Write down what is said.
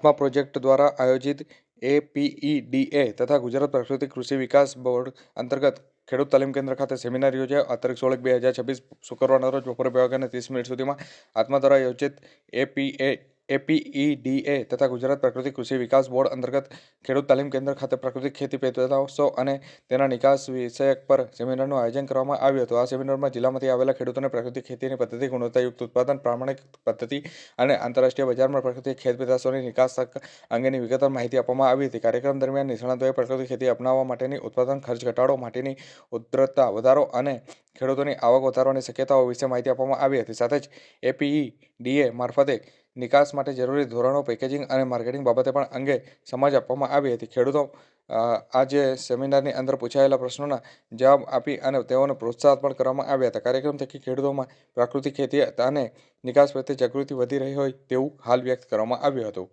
આત્મા પ્રોજેક્ટ દ્વારા આયોજિત એપીઈડીએ તથા ગુજરાત પ્રાકૃતિક કૃષિ વિકાસ બોર્ડ અંતર્ગત ખેડૂત તાલીમ કેન્દ્ર ખાતે સેમિનાર યોજાયો. આ તારીખ સોળ બે હજાર છવ્વીસ શુક્રવારના રોજ બપોરે બે વાગ્યાને ત્રીસ મિનિટ સુધીમાં આત્મા દ્વારા યોજિત એપીએ એપીઈડીએ તથા ગુજરાત પ્રાકૃતિક કૃષિ વિકાસ બોર્ડ અંતર્ગત ખેડૂત તાલીમ કેન્દ્ર ખાતે પ્રાકૃતિક ખેતી પેદાશો અને તેના નિકાસ વિષયક પર સેમિનારનું આયોજન કરવામાં આવ્યું હતું. આ સેમિનારમાં જિલ્લામાંથી આવેલા ખેડૂતોને પ્રાકૃતિક ખેતીની પદ્ધતિ, ગુણવત્તાયુક્ત ઉત્પાદન, પ્રામાણિક પદ્ધતિ અને આંતરરાષ્ટ્રીય બજારમાં પ્રાકૃતિક ખેત પેદાશોની નિકાસ અંગેની વિગતવાર માહિતી આપવામાં આવી હતી. કાર્યક્રમ દરમિયાન નિષ્ણાતોએ પ્રાકૃતિક ખેતી અપનાવવા માટેની, ઉત્પાદન ખર્ચ ઘટાડો માટેની ઉત્તરતા વધારો અને ખેડૂતોની આવક વધારવાની શક્યતાઓ વિશે માહિતી આપવામાં આવી હતી. સાથે જ એપીઈડીએ મારફતે નિકાસ માટે જરૂરી ધોરણો પેકેજિંગ અને માર્કેટિંગ બાબતે પણ અંગે સમજ આપવામાં આવી હતી. ખેડૂતો આજે સેમિનારની અંદર પૂછાયેલા પ્રશ્નોના જવાબ આપી અને તેઓને પ્રોત્સાહન પણ કરવામાં આવ્યા હતા. કાર્યક્રમ થકી ખેડૂતોમાં પ્રાકૃતિક ખેતી અને નિકાસ પ્રત્યે જાગૃતિ વધી રહી હોય તેવું હાલ વ્યક્ત કરવામાં આવ્યું હતું.